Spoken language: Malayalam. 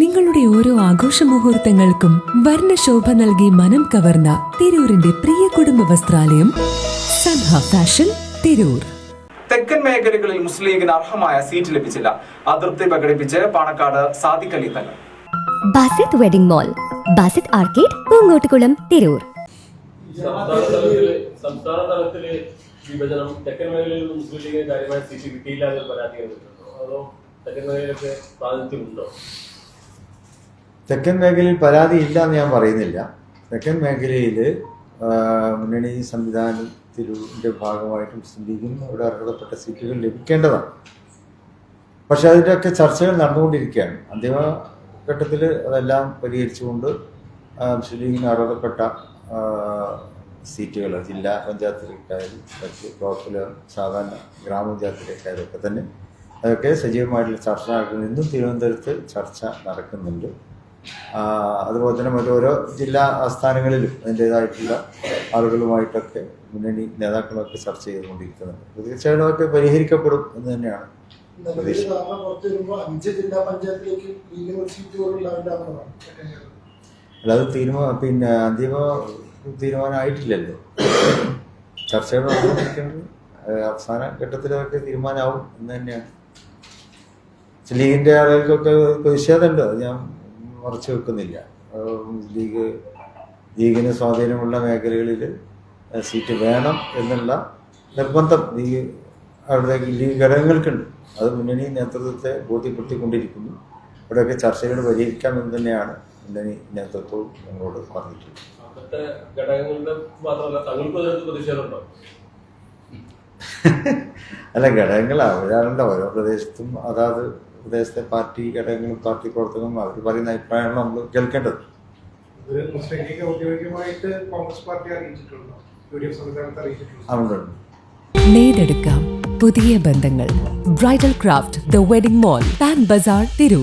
നിങ്ങളുടെ ഓരോ ആഘോഷ മുഹൂർത്തങ്ങൾക്കും വർണശോഭ നൽകി മനം കവർന്ന തിരൂരിന്റെ പ്രിയ കുടുംബ വസ്ത്രാലയം സൻഹ ഫാഷൻ തിരൂർ. തെക്കൻ മേഖലകളിൽ മുസ്ലിം ലീഗിന് അർഹമായ സീറ്റ് ലഭിച്ചില്ല. അതൃപ്തി പ്രകടിപ്പിച്ച് Panakkad Sadiq Ali Thangal. Basith wedding mall Basith arcade Poonkottukulam Tirur. സംസ്ഥാന തലത്തിൽ വിഭജനം തെക്കൻ മേഖലയിൽ മുസ്ലിം ലീഗിന് കാര്യമായ സീറ്റ് കിട്ടിയില്ല എന്നൊരു പരാതി അതോ തെക്കൻ മേഖലയിലൊക്കെ പ്രാതിനിധ്യമുണ്ടോ? തെക്കൻ മേഖലയിൽ ഇല്ല എന്ന് ഞാൻ പറയുന്നില്ല. തെക്കൻ മേഖലയിൽ മുന്നണി സംവിധാനത്തിന്റെ ഭാഗമായിട്ട് മുസ്ലിം ലീഗിന് അവിടെ അർഹതപ്പെട്ട സീറ്റുകൾ ലഭിക്കേണ്ടതാണ്. പക്ഷെ അതിന്റെയൊക്കെ ചർച്ചകൾ നടന്നുകൊണ്ടിരിക്കുകയാണ്. അന്തിമ ഘട്ടത്തിൽ അതെല്ലാം പരിഹരിച്ചുകൊണ്ട് മുസ്ലിം ലീഗിന് അർഹതപ്പെട്ട സീറ്റുകൾ ജില്ലാ പഞ്ചായത്തിലേക്കായാലും മറ്റ് ബ്ലോക്കിലെ സാധാരണ ഗ്രാമപഞ്ചായത്തിലേക്കായാലും ഒക്കെ തന്നെ അതൊക്കെ സജീവമായിട്ടുള്ള ചർച്ച നടക്കുന്നു ഇന്നും തിരുവനന്തപുരത്ത് ചർച്ച നടക്കുന്നുണ്ട്. അതുപോലെ തന്നെ മറ്റോരോ ജില്ലാ ആസ്ഥാനങ്ങളിലും അതിന്റേതായിട്ടുള്ള ആളുകളുമായിട്ടൊക്കെ മുന്നണി നേതാക്കളൊക്കെ ചർച്ച ചെയ്തുകൊണ്ടിരിക്കുന്നുണ്ട് തീർച്ചയായിട്ടും അതൊക്കെ പരിഹരിക്കപ്പെടും എന്ന് തന്നെയാണ് അല്ലാതെ തീരുമാനം പിന്നെ അന്തിമ തീരുമാനമായിട്ടില്ലല്ലോ. ചർച്ചകൾ നടന്നുകൊണ്ടിരിക്കുന്നത്. അവസാന ഘട്ടത്തിലൊക്കെ തീരുമാനമാവും എന്ന് തന്നെയാണ്. ലീഗിന്റെ ലീഗിന്റെ ആളുകൾക്കൊക്കെ പ്രതിഷേധമുണ്ട്. ഞാൻ മറച്ചു വെക്കുന്നില്ല. ലീഗ് ലീഗിന് സ്വാധീനമുള്ള മേഖലകളിൽ സീറ്റ് വേണം എന്നുള്ള നിർബന്ധം ലീഗ് അവിടെ ലീഗ് ഘടകങ്ങൾക്കുണ്ട്. അത് മുന്നണി നേതൃത്വത്തെ ബോധ്യപ്പെടുത്തിക്കൊണ്ടിരിക്കുന്നു. ഇവിടെയൊക്കെ ചർച്ചകൾ പരിഹരിക്കാമെന്ന് തന്നെയാണ് മുന്നണി നേതൃത്വവും ഞങ്ങളോട് പറഞ്ഞിട്ടുള്ളത്. ഘടകങ്ങളുടെ മാത്രമല്ല തങ്ങൾക്ക് പ്രതിഷേധമുണ്ടോ അല്ല ഘടകങ്ങൾ അവരാണല്ലോ ഓരോ പ്രദേശത്തും അതാത് പ്രദേശത്തെ പാർട്ടി ഘടകങ്ങളും പാർട്ടി പ്രവർത്തകരും അവർ പറയുന്ന അഭിപ്രായമാണ് നമ്മൾ കേൾക്കേണ്ടത്. നേടെടുക്കാം പുതിയ ബന്ധങ്ങൾ. Bridal craft the wedding mall Pan Bazaar Tirur.